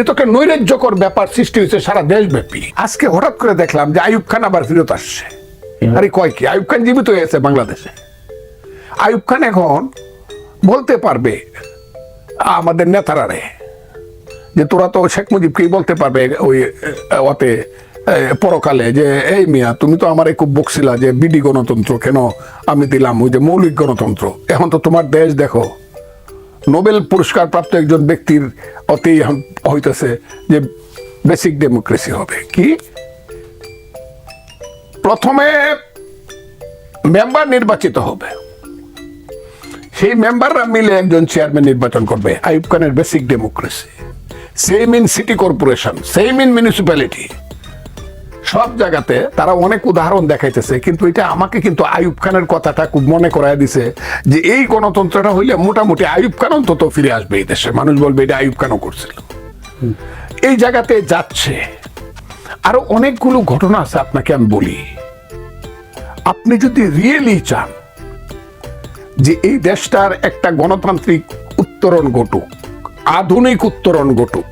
একটা নৈরাজ্যকর ব্যাপার সৃষ্টি হয়েছে সারা দেশব্যাপী। আজকে হঠাৎ করে দেখলাম যে আইয়ুব খান আবার ফেরত আসছে। আরে কয় কি? আইয়ুব খান জীবিত বাংলাদেশে। আইয়ুব খান এখন বলতে পারবে আমাদের নেতারা রে যে তোরা তো শেখ মুজিবকেই বলতে পারবে ওই ওতে পরকালে যে এই মিয়া তুমি তো আমারে খুব বকছিলা যে বিডি গণতন্ত্র কেন আমি দিলাম ওই যে মৌলিক গণতন্ত্র? এখন তো তোমার দেশ দেখো নোবেল পুরস্কার প্রাপ্ত একজন ব্যক্তির অতি হইতেছে যে বেসিক ডেমোক্রেসি হবে। কি? প্রথমে মেম্বার নির্বাচিত হবে। সেই মেম্বাররা মিলে একজন চেয়ারম্যান নির্বাচন করবে আইব খানের basic democracy. Same in city corporation same in municipality. সব জায়গাতে তারা অনেক উদাহরণ দেখাইতেছে, কিন্তু এটা আমাকে কিন্তু আয়ুব খানের কথাটা খুব মনে করায় দিছে যে এই গণতন্ত্রটা হইলে মোটামুটি আয়ুব খান অন্তত ফিরে আসবে এই দেশে। মানুষ বলবে, এটা আয়ুব খানও করছিল। এই জায়গাতে যাচ্ছে। আরও অনেকগুলো ঘটনা আছে আপনাকে আমি বলি। আপনি যদি রিয়েলি চান যে এই দেশটার একটা গণতান্ত্রিক উত্তরণ ঘটুক, আধুনিক উত্তরণ ঘটুক,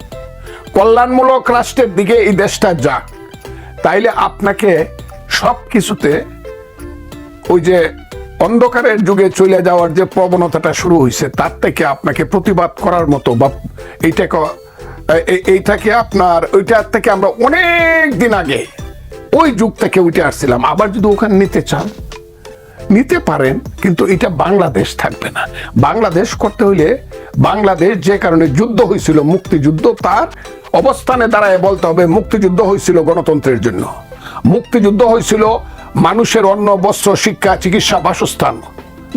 কল্যাণমূলক রাষ্ট্রের দিকে এই দেশটা যাক তাইলে আপনাকে সব কিছুতে ওই যে অন্ধকারের যুগে চলে যাওয়ার যে প্রবণতাটা শুরু হয়েছে তার থেকে আপনাকে প্রতিবাদ করার মতো বা এইটাকে এইটাকে আপনার, ওইটার থেকে আমরা অনেক দিন আগে ওই যুগ থেকে উঠে আসছিলাম। আবার যদি ওখানে নিতে চান, নিতে পারেন, কিন্তু এটা বাংলাদেশ থাকবে না। বাংলাদেশ করতে হইলে বাংলাদেশ যে কারণে যুদ্ধ হয়েছিল মুক্তিযুদ্ধ, তার অবস্থানে দাঁড়ায় বলতে হবে, মুক্তিযুদ্ধ হয়েছিল গণতন্ত্রের জন্য। মুক্তিযুদ্ধ হয়েছিল মানুষের অন্ন, বস্ত্র, শিক্ষা, চিকিৎসা বাসস্থান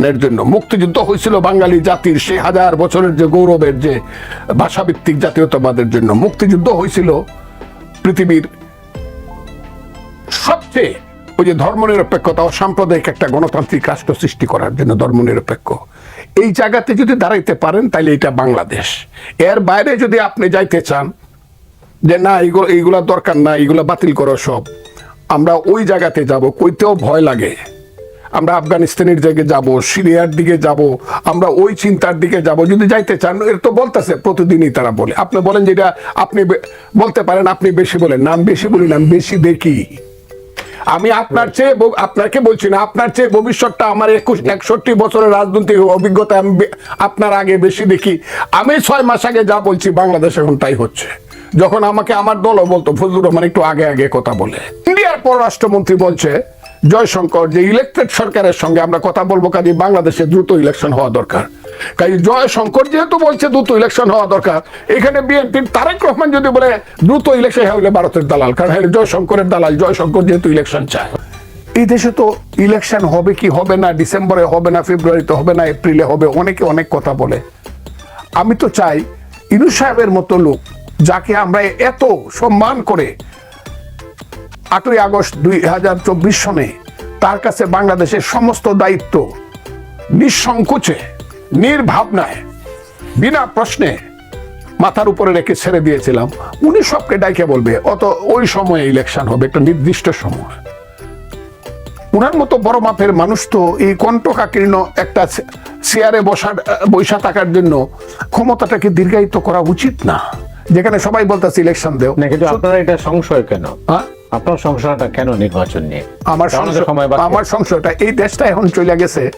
এর জন্য। মুক্তিযুদ্ধ হয়েছিল বাঙালি জাতির সেই হাজার বছরের যে গৌরবের যে ভাষাভিত্তিক জাতীয়তাবাদের জন্য। মুক্তিযুদ্ধ হয়েছিল পৃথিবীর সবচেয়ে ওই যে ধর্মনিরপেক্ষতা ও সাম্প্রদায়িক একটা গণতান্ত্রিক রাষ্ট্র সৃষ্টি করার জন্য ধর্মনিরপেক্ষ। এই জায়গাতে যদি দাঁড়াইতে পারেন তাহলে এটা বাংলাদেশ। এর বাইরে যদি আপনি যাইতে চান যে না এইগুলো এইগুলা দরকার না, এইগুলা বাতিল করো সব। আমরা ওই জায়গাতে যাব, কইতেও ভয় লাগে। আমরা আফগানিস্তানের দিকে যাব, সিরিয়ার দিকে যাব, আমরা ওই চিন্তার দিকে যাব। যদি যাইতে চান, এর তো বলতেছে, প্রতিদিনই তারা বলে। আপনি বলেন যেটা আপনি বলতে পারেন, আপনি বেশি বলেন। না, আমি বেশি বলি না, আমি বেশি দেখি। আমি আপনার চেয়ে আপনাকে বলছি না, আপনার চেয়ে ভবিষ্যৎটা আমার একুশ, একষট্টি বছরের রাজনৈতিক অভিজ্ঞতা আমি আপনার আগে বেশি দেখি। আমি ছয় মাস আগে যা বলছি, বাংলাদেশ এখন তাই হচ্ছে। যখন আমাকে আমার দলও বলতো ফজলুর রহমান একটু আগে আগে কথা বলে। ইন্ডিয়ার পররাষ্ট্রমন্ত্রী বলছে জয়শঙ্কর যে ইলেকটেড সরকারের সঙ্গে আমরা কথা বলব কাজে বাংলাদেশে দ্রুত ইলেকশন হওয়া দরকার। কাজে জয়শঙ্কর যেহেতু বলছে দ্রুত ইলেকশন হওয়া দরকার। এখানে বিএনপির তারেক রহমান যদি বলে দ্রুত ইলেকশন হলে ভারতের দালাল। কারণ হ্যাঁ, জয়শঙ্করের দালাল জয়শঙ্কর যেহেতু ইলেকশন চায়। এই দেশে তো ইলেকশন হবে কি হবে না ডিসেম্বরে হবে না ফেব্রুয়ারিতে হবে না এপ্রিলে হবে অনেকে অনেক কথা বলে। আমি তো চাই ইনু সাহেবের মতো লোক যাকে আমরা এত সম্মান করে আটই আগস্ট দুই হাজার চব্বিশ সনে তার কাছে বাংলাদেশের সমস্ত দায়িত্ব নিঃসংকোচে, নির্ভাবনায়, বিনা প্রশ্নে মাথার উপরে রেখে ছেড়ে দিয়েছিলাম। উনি সবকে ডাইকে বলবে, অত ওই সময়ে ইলেকশন হবে, একটা নির্দিষ্ট সময়। উনার মতো বড় মাপের মানুষ তো এই কণ্ঠকাকীর্ণ একটা চেয়ারে বসার বৈশা থাকার জন্য ক্ষমতাটাকে দীর্ঘায়িত করা উচিত না। যেখানে সবাই বলতেছে ইলেকশন দেও। না কিন্তু আপনারা এটা সংশয় কেন? আপনার সংশয়টা কেন নির্বাচন নিয়ে? আমার আমার সংশয়টা এই দেশটা এখন চলে গেছে।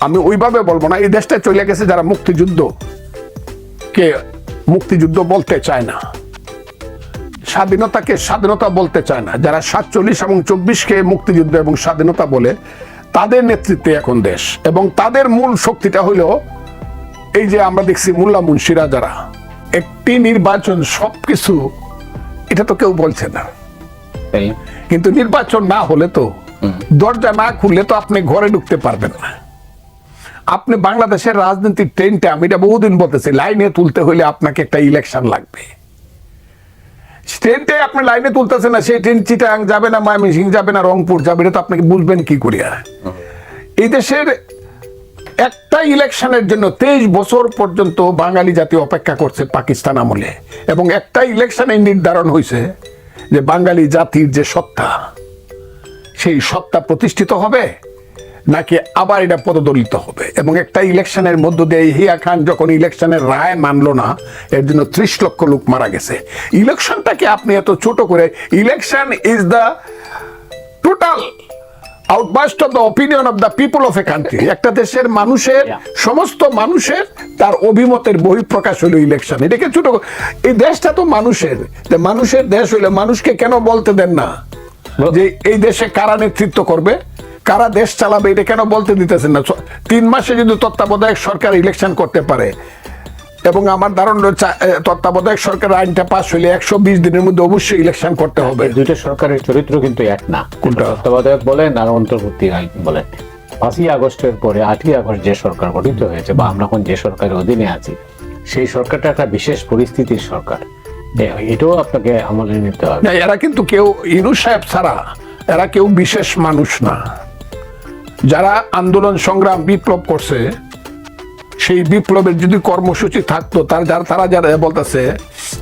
আমি ওইভাবে বলব না এই দেশটা চলে গেছে যারা মুক্তিযুদ্ধ। কে মুক্তিযুদ্ধ বলতে চায় না। স্বাধীনতাকে স্বাধীনতা বলতে চায় না। যারা সাতচল্লিশ এবং চব্বিশকে মুক্তিযুদ্ধ এবং স্বাধীনতা বলে তাদের নেতৃত্বে এখন দেশ। এবং তাদের মূল শক্তিটা হইল এই যে আমরা দেখছি মোল্লা মুন্সিরা যারা একটি নির্বাচন সবকিছু এটা তো কেউ বলছে না। কিন্তু নির্বাচন না হলে তো দরজা না খুললে তো আপনি ঘরে ঢুকতে পারবেন না। আপনি বাংলাদেশের রাজনীতির ট্রেনটা আমি এটা বহুদিন বলতেছি লাইনে তুলতে হলে আপনাকে একটা ইলেকশন লাগবে। ট্রেনটাই আপনি লাইনে তুলতেছেন না সেই ট্রেন চিটাং যাবে না ময়মনসিং যাবে না রংপুর যাবে এটা তো আপনাকে বুঝবেন কি করিয়া। এই দেশের একটা ইলেকশনের জন্য তেইশ বছর পর্যন্ত বাঙালি জাতি অপেক্ষা করছে পাকিস্তান আমলে। এবং একটা ইলেকশনে নির্ধারণ হয়েছে যে বাঙালি জাতির যে সত্তা, সেই সত্তা প্রতিষ্ঠিত হবে নাকি আবার এটা পদদলিত হবে? এবং একটা ইলেকশনের মধ্য দিয়ে হিয়া খান যখন ইলেকশনের রায় মানলো না, এর জন্য ত্রিশ লক্ষ লোক মারা গেছে। ইলেকশনটাকে আপনি এত ছোট করে, election is the total outburst of the opinion of the people of a country একটা দেশের মানুষের সমস্ত মানুষের তার অভিমতের বহিঃপ্রকাশ হলো ইলেকশন এটাকে ছোট এই দেশটা তো মানুষের। মানুষের দেশ হইলে মানুষকে কেন বলতে দেন না? যে এই দেশে কারা নেতৃত্ব করবে? কারা দেশ চালাবে? এটা কেন বলতে দিতেছেন না? তিন মাসে যদি তত্ত্বাবধায়ক সরকার ইলেকশন করতে পারে এবং আমার ধারণা তত্ত্বাবধায়ক সরকার আইনটা পাস হইলে একশো বিশ দিনের মধ্যে অবশ্যই ইলেকশন করতে হবে। দুইটা সরকারের চরিত্র কিন্তু এক না। কোনটা? তত্ত্বাবধায়ক বলেন আর অন্তর্বর্তী আইন বলেন। পাঁচই আগস্টের পরে আটই আগস্ট যে সরকার গঠিত হয়েছে বা আমরা এখন যে সরকারের অধীনে আছি সেই সরকারটা একটা বিশেষ পরিস্থিতির সরকার। এটাও আপনাকে আমলে নিতে হবে। এরা কিন্তু কেউ ইনু সাহেব ছাড়া এরা কেউ বিশেষ মানুষ না। যারা আন্দোলন সংগ্রাম বিপ্লব করছে সেই বিপ্লবের যদি কর্মসূচি থাকতো, তার যারা, তারা যারা বলতেছে,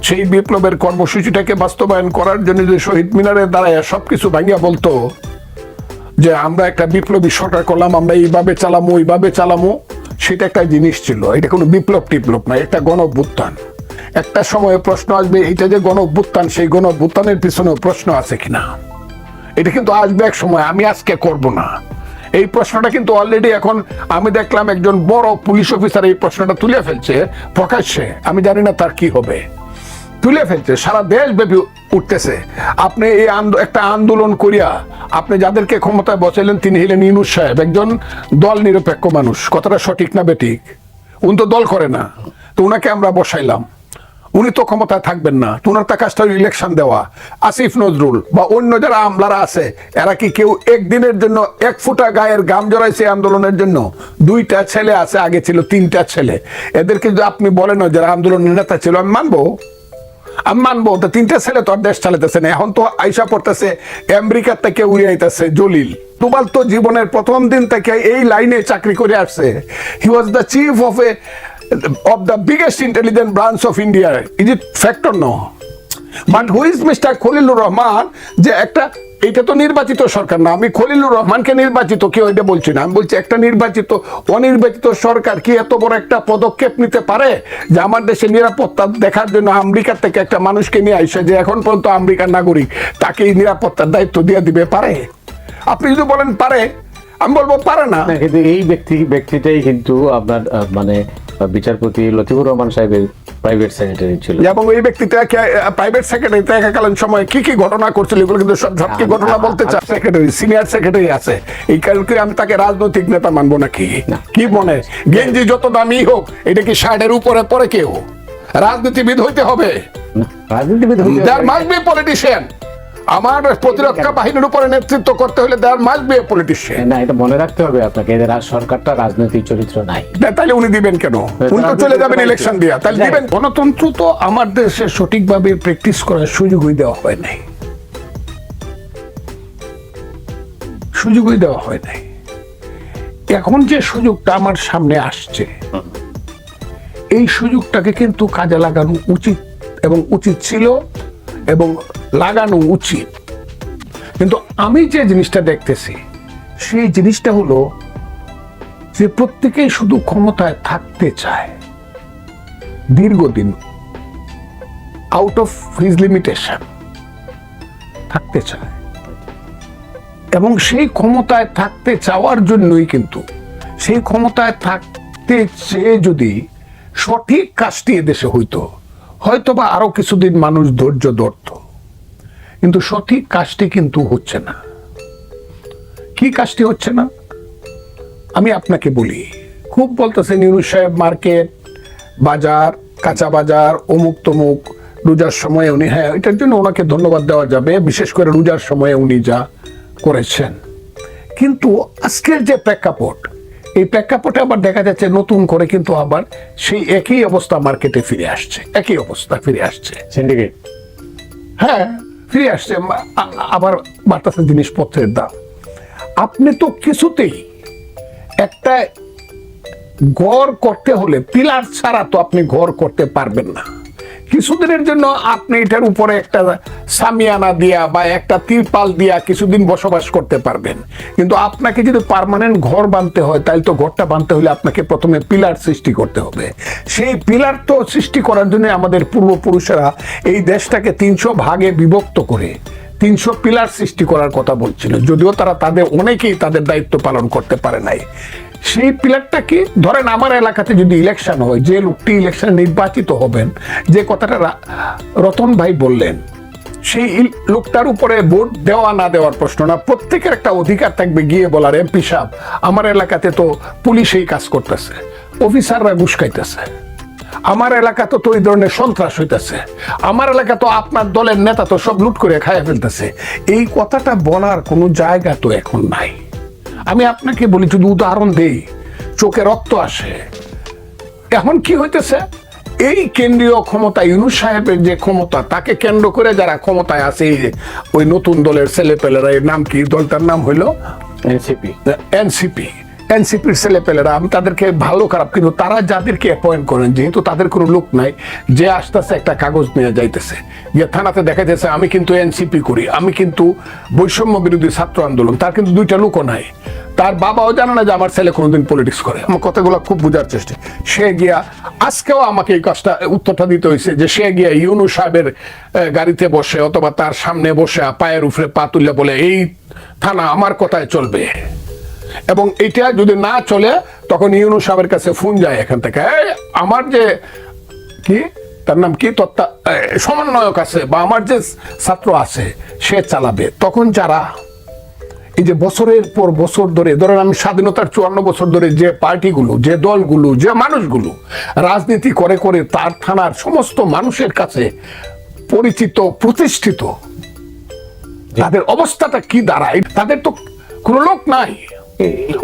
সেই বিপ্লবের কর্মসূচিটাকে বাস্তবায়ন করার জন্য যদি শহীদ মিনারের দ্বারা সবকিছু ভাঙিয়া বলতো, যে আমরা একটা বিপ্লবী সরকার করলাম, আমরা এইভাবে চালামো, ওইভাবে চালামো, সেটা একটা জিনিস ছিল। এটা কোনো বিপ্লব টিপ্লব না, এটা গণ একটা সময়ে প্রশ্ন আসবে এটা যে গণ সেই গণ পিছনেও প্রশ্ন আছে কিনা? এটা কিন্তু আসবে এক সময়, আমি আজকে করব না। এই প্রশ্নটা কিন্তু অলরেডি এখন আমি দেখলাম একজন বড় পুলিশ অফিসার এই প্রশ্নটা তুলে ফেলছে, প্রকাশ্যে। আমি জানি না তার কি হবে। তুলে ফেলছে, সারা দেশ ব্যাপী উঠতেছে। আপনি এই একটা আন্দোলন করিয়া আপনি যাদেরকে ক্ষমতায় বসাইলেন, তিনি হলেন ইনুস সাহেব, একজন দল নিরপেক্ষ মানুষ। কতটা সঠিক না বেঠিক? উনি তো দল করে না। তো উনাকে আমরা বসাইলাম। উনি তো ক্ষমতায় থাকবেন না। তো ওনার তা কাজটা ইলেকশন দেওয়া। আসিফ নজরুল বা অন্য যারা আমলারা আছে, এরা কি কেউ একদিনের জন্য এক ফুটা গায়ের গাম জড়াইছে আন্দোলনের জন্য? দুইটা ছেলে আছে, আগে ছিল তিনটা ছেলে। এদেরকে যদি আপনি বলেন যারা আন্দোলনের নেতা ছিল, আমি মানবো। আমি মানবো, তো তিনটা ছেলে তো আর দেশ চালাতেছে না। এখন তো আইসা পড়তেছে, আমেরিকার থেকে উড়ে আইতেছে জলিল। দুবাল তো জীবনের প্রথম দিন থেকে এই লাইনে চাকরি করে আসছে। He was the chief of a of the biggest intelligent branch of India is it factor no but who is Mr Khalilur Rahman যে একটা এটা তো নির্বাচিত সরকার না। আমি খলিলুর রহমানকে নির্বাচিত কেউ এটা বলছি না। আমি বলছি একটা নির্বাচিত, অনির্বাচিত সরকার কি এত বড় একটা পদক্ষেপ নিতে পারে? যে আমার দেশে নিরাপত্তা দেখার জন্য আমেরিকার থেকে একটা মানুষকে নিয়ে আসে যে এখন পর্যন্ত আমেরিকার নাগরিক তাকে এই নিরাপত্তার দায়িত্ব দিয়ে দিবে। পারে? আপনি যদি বলেন পারে, আমি বলব পারে না। কিন্তু এই ব্যক্তি, ব্যক্তিটাই কিন্তু আপনার মানে বিচারপতি লতিফুর রহমান সাহেবের প্রাইভেট সেক্রেটারি ছিল। এবং ওই ব্যক্তিটা প্রাইভেট সেক্রেটারি থাকাকালীন সময় কি কি ঘটনা করছিল এগুলো কিন্তু সব কি ঘটনা বলতে চাই সেক্রেটারি সিনিয়র সেক্রেটারি আছে। এই কারণে আমি তাকে রাজনৈতিক নেতা মানবো নাকি? কি মনে? গেঞ্জি যত দামি হোক এটা কি শার্টের উপরে পরে কেউ? রাজনীতিবিদ হইতে হবে। রাজনীতিবিদ হইতে হবে। দেয়ার মাস্ট বি পলিটিশিয়ান আমার প্রতিরক্ষা বাহিনীর উপরে নেতৃত্ব করতে হলে দেয়ার মাস্ট বি পলিটিশিয়ান না এটা মনে রাখতে হবে আপনাকে এদের আর সরকারটা রাজনৈতিক চরিত্র নাই। তাহলে উনি দিবেন কেন? উনি তো চলে যাবেন ইলেকশন দিয়া। তাহলে দিবেন গণতন্ত্র তো আমার দেশে সঠিকভাবে প্র্যাকটিস করার সুযোগই দেওয়া হয় নাই। সুযোগই দেওয়া হয় নাই। এখন যে সুযোগটা আমার সামনে আসছে এই সুযোগটাকে কিন্তু কাজে লাগানো উচিত এবং উচিত ছিল এবং লাগানো উচিত। কিন্তু আমি যে জিনিসটা দেখতেছি, সেই জিনিসটা হলো যে প্রত্যেকেই শুধু ক্ষমতায় থাকতে চায়। দীর্ঘদিন আউট অফ হিজ লিমিটেশন থাকতে চায়। এবং সেই ক্ষমতায় থাকতে চাওয়ার জন্যই কিন্তু, সেই ক্ষমতায় থাকতে চেয়ে যদি সঠিক কাজটি এদেশে হইতো হয়তো বা আরও কিছুদিন মানুষ ধৈর্য ধরত। কিন্তু সঠিক কাজটি কিন্তু হচ্ছে না। কি কাজটি হচ্ছে না? আমি আপনাকে বলি খুব বলতেছেন ইউনুস সাহেব মার্কেট বাজার কাঁচা বাজার অমুক তমুক রোজার সময়ে উনি হ্যাঁ এটার জন্য ওনাকে ধন্যবাদ দেওয়া যাবে বিশেষ করে রোজার সময়ে উনি যা করেছেন। কিন্তু আজকের যে প্রেক্ষাপট এই প্রেক্ষাপটে আবার দেখা যাচ্ছে নতুন করে কিন্তু আবার সেই একই অবস্থা মার্কেটে ফিরে আসছে একই অবস্থা ফিরে আসছে। সিন্ডিকেট হ্যাঁ ফিরে আসছে আবার বাতাসের জিনিসপত্রের দাম। আপনি তো কিছুতেই একটা ঘর করতে হলে পিলার ছাড়া তো আপনি ঘর করতে পারবেন না। কিছুদিনের জন্য আপনি এটার উপরে একটা সামিয়ানা দিয়া বা একটা তিরপাল দিয়া কিছুদিন বসবাস করতে পারবেন। কিন্তু আপনাকে যদি পার্মানেন্ট ঘর বানতে হয়, তাহলে তো ঘরটা বানতে হলে আপনাকে প্রথমে পিলার সৃষ্টি করতে হবে। সেই পিলার তো সৃষ্টি করার জন্য আমাদের পূর্বপুরুষেরা এই দেশটাকে তিনশো ভাগে বিভক্ত করে, তিনশো পিলার সৃষ্টি করার কথা বলছিল। যদিও তারা তাদের অনেকেই তাদের দায়িত্ব পালন করতে পারে নাই। সেই পিলারটা কি ধরেন আমার এলাকাতে যদি ইলেকশন হয়, যে লোকটি ইলেকশন নির্বাচিত হবেন, যে কথাটা রতন ভাই বললেন, সেই লোকটার উপরে ভোট দেওয়া না দেওয়ার প্রশ্ন না, প্রত্যেকের একটা অধিকার থাকবে গিয়ে বলার এমপি সাহেব, আমার এলাকাতে তো পুলিশ এই কাজ করতেছে, অফিসাররা ঘুষ খাইতেছে, আমার এলাকা তো তো এই ধরনের সন্ত্রাস হইতেছে, আমার এলাকা তো আপনার দলের নেতা তো সব লুট করে খাইয়া ফেলতেছে, এই কথাটা বলার কোনো জায়গা তো এখন নাই। আমি আপনাকে বলি যদি উদাহরণ দেই চোখে রক্ত আসে। এখন কি হইতেছে? এই কেন্দ্রীয় ক্ষমতা ইউনুস সাহেবের যে ক্ষমতা তাকে কেন্দ্র করে যারা ক্ষমতায় আছে এই যে ওই নতুন দলের ছেলেপেলেরা এর নাম কি? দলটার নাম হইল এনসিপি। এনসিপি। এনসিপির ছেলেপেলেরা, আমি তাদেরকে ভালো খারাপ, কিন্তু তারা যাদেরকে অ্যাপয়েন্ট করেন, যেহেতু তাদের কোনো লোক নাই, যে আস্তে আস্তে একটা কাগজ নিয়ে যাইতেছে। গিয়ে থানাতে দেখা যাচ্ছে আমি কিন্তু এনসিপি করি, আমি কিন্তু বৈষম্য বিরোধী ছাত্র আন্দোলন, তার কিন্তু দুইটা লোকও নাই। তার বাবাও জানে না যে আমার ছেলে কোনোদিন পলিটিক্স করে। আমার কথাগুলো খুব বোঝার চেষ্টা। সে গিয়া, আজকেও আমাকে এই কাজটা, উত্তরটা দিতে হয়েছে যে সে গিয়া ইউনু সাহেবের গাড়িতে বসে অথবা তার সামনে বসে পায়ের উপরে পা তুললে বলে, এই থানা আমার কথায় চলবে। এবং এটা যদি না চলে তখন ইউনু সাহেবের কাছে ফোন যায় এখান থেকে। আমার যে কি? তার নাম কি? তত্ত্বা সমন্বয়ক আছে বা আমার যে ছাত্র আছে সে চালাবে। তখন যারা এই যে বছরের পর বছর ধরে ধরেন আমি স্বাধীনতার চুয়ান্ন বছর ধরে যে পার্টিগুলো যে দলগুলো যে মানুষগুলো রাজনীতি করে করে তার থানার সমস্ত মানুষের কাছে পরিচিত প্রতিষ্ঠিত তাদের অবস্থাটা কি দাঁড়ায়? তাদের তো কোনো লোক নাই।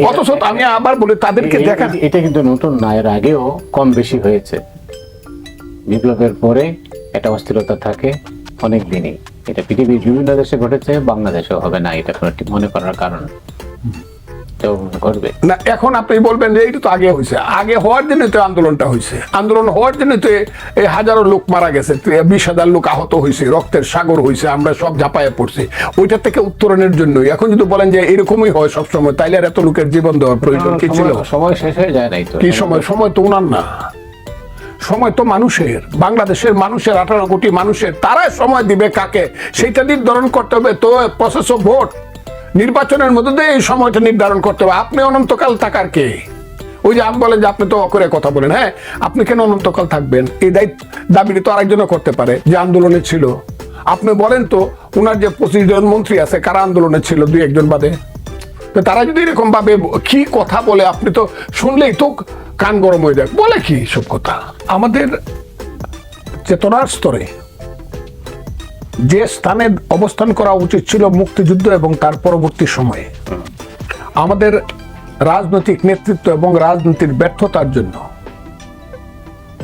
অথচ আমি আবার বলি তাদেরকে দেখা এটা কিন্তু নতুন না এর আগেও কম বেশি হয়েছে। বিপ্লবের পরে একটা অস্থিরতা থাকে অনেক দিনই। এটা পৃথিবীর বিভিন্ন দেশে ঘটেছে বাংলাদেশেও হবে না এটা কোনো মনে করার কারণ। ঘটবে না এখন আপনি বলবেন যে এইটা তো আগে হয়েছে আগে হওয়ার জন্য তো আন্দোলনটা হয়েছে আন্দোলন হওয়ার জন্য তো এই হাজারো লোক মারা গেছে বিশ হাজার লোক আহত হয়েছে রক্তের সাগর হয়েছে আমরা সব ঝাঁপায় পড়ছি। ওইটা থেকে উত্তরণের জন্যই। এখন যদি বলেন যে এরকমই হয় সবসময় তাইলে আর এত লোকের জীবন দেওয়ার প্রয়োজন কি ছিল? সময়- সময় শেষ হয়ে যায় নাই তো। কি সময়? সময় তো উনার না। সময় তো মানুষের। বাংলাদেশের মানুষের আঠারো কোটি মানুষের তারা সময় দিবে কাকে? সেইটা নির্ধারণ করতে হবে। তো প্রসেস অফ ভোট নির্বাচনের মধ্যে দিয়ে এই সময়টা নির্ধারণ করতে হবে। আপনি অনন্তকাল থাকার কে? ওই যে আপনি বলেন যে আপনি তো করে কথা বলেন হ্যাঁ? আপনি কেন অনন্তকাল থাকবেন? এই দায়িত্ব, দাবিটি তো আরেকজনও করতে পারে, যে আন্দোলনে ছিল। আপনি বলেন তো, উনার যে পঁচিশ জন মন্ত্রী আছে, কারা আন্দোলনে ছিল দুই, একজন বাদে? তো তারা যদি এরকম ভাবে কি কথা বলে, আপনি তো শুনলেই তো কান গরম হয়ে যায়। বলে কি সব কথা? আমাদের চেতনার স্তরে যে স্থানে অবস্থান করা উচিত ছিল মুক্তিযুদ্ধ এবং তার পরবর্তী সময়ে। আমাদের রাজনৈতিক নেতৃত্ব এবং রাজনীতির ব্যর্থতার জন্য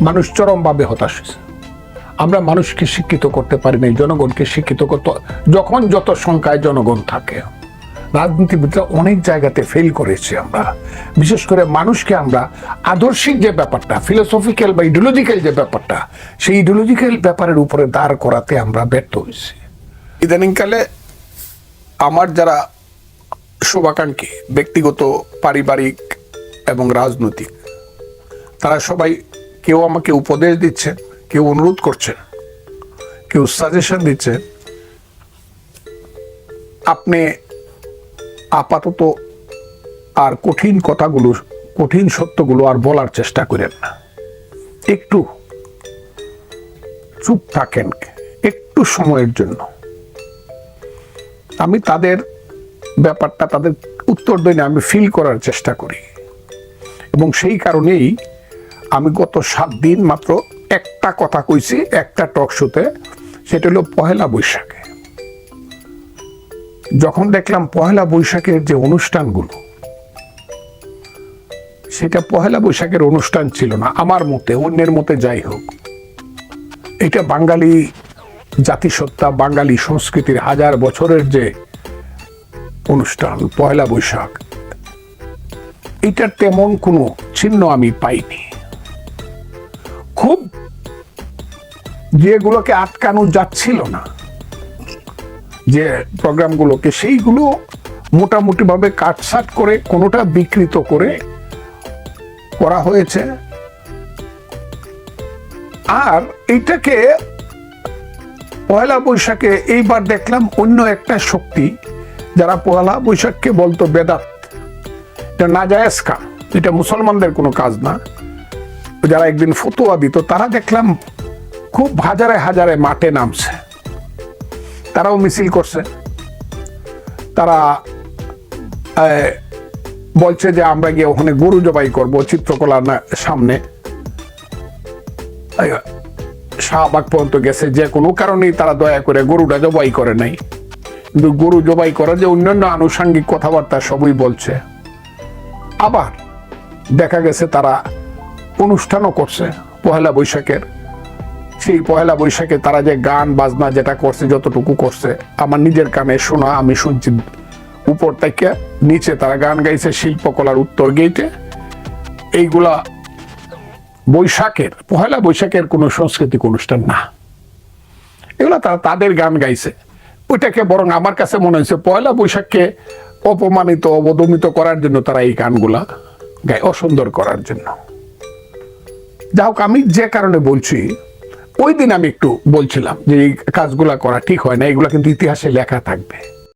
মানুষ চরমভাবে হতাশ হয়েছে। আমরা মানুষকে শিক্ষিত করতে পারি নাই জনগণকে শিক্ষিত করতে যখন যত সংখ্যায় জনগণ থাকে রাজনীতিবিদরা অনেক জায়গাতে ফেল করেছি আমরা। বিশেষ করে মানুষকে আমরা আদর্শিক যে ব্যাপারটা ফিলোসফিক্যাল বা ইডিওলজিক্যাল যে ব্যাপারটা, সেই ইডিওলজিক্যাল ব্যাপারের উপরে দাঁড় করাতে আমরা ব্যর্থ হয়েছি। ইদানিংকালে আমার যারা শুভাকাঙ্ক্ষী, ব্যক্তিগত, পারিবারিক এবং রাজনৈতিক, তারা সবাই কেউ আমাকে উপদেশ দিচ্ছে, কেউ অনুরোধ করছেন কেউ সাজেশন দিচ্ছেন আপনি আপাতত আর কঠিন কথাগুলো, কঠিন সত্যগুলো আর বলার চেষ্টা করেন না। একটু চুপ থাকেন, একটু সময়ের জন্য। আমি তাদের ব্যাপারটা, তাদের উত্তর দিনে আমি ফিল করার চেষ্টা করি। এবং সেই কারণেই আমি গত সাত দিন মাত্র একটা কথা কইছি, একটা টক শোতে সেটা হলো পহেলা বৈশাখে। যখন দেখলাম পহেলা বৈশাখের যে অনুষ্ঠানগুলো, সেটা পহেলা বৈশাখের অনুষ্ঠান ছিল না, আমার মতে, অন্যের মতে যাই হোক। এটা বাঙালি জাতিসত্তা, বাঙালি সংস্কৃতির হাজার বছরের যে অনুষ্ঠান পয়লা বৈশাখ, এটার তেমন কোনো চিহ্ন আমি পাইনি। খুব যেগুলোকে আটকানো যাচ্ছিল না যে প্রোগ্রামগুলোকে সেইগুলো মোটামুটিভাবে কাটসাট করে কোনোটা বিকৃত করে করা হয়েছে। আর এইটাকে পয়লা বৈশাখে এইবার দেখলাম অন্য একটা শক্তি, যারা পয়লা বৈশাখকে বলতো বেদাত। এটা না জায়েজ কাম এটা মুসলমানদের কোনো কাজ না। যারা একদিন ফতুয়া দিত, তারা দেখলাম খুব হাজারে হাজারে মাঠে নামছে। তারাও মিছিল করছে। তারা বলছে যে আমরা গিয়ে ওখানে গরু জবাই করব চিত্রকলার সামনে। শাহবাগ পর্যন্ত গেছে, যে কোনো কারণেই তারা দয়া করে গরুটা জবাই করে নাই। কিন্তু গরু জবাই করার যে অন্যান্য আনুষঙ্গিক কথাবার্তা সবই বলছে। আবার দেখা গেছে তারা অনুষ্ঠানও করছে পহেলা বৈশাখের। সেই পয়লা বৈশাখে তারা যে গান, বাজনা যেটা করছে, যতটুকু করছে, আমার নিজের কানে শোনা, আমি শুনছি উপর থেকে নিচে তারা গান গাইছে, শিল্পকলার উত্তর গেইটে। এইগুলা বৈশাখের পহেলা বৈশাখের কোনো সাংস্কৃতিক অনুষ্ঠান না। এগুলা তারা তাদের গান গাইছে। ওইটাকে বরং আমার কাছে মনে হয়েছে পয়লা বৈশাখকে অপমানিত, অবদমিত করার জন্য তারা এই গানগুলা গায়, অসুন্দর করার জন্য। যা আমি যে কারণে বলছি ওই দিন আমি একটু বলছিলাম যে এই কাজগুলা করা ঠিক হয় না, এগুলা কিন্তু ইতিহাসে লেখা থাকবে।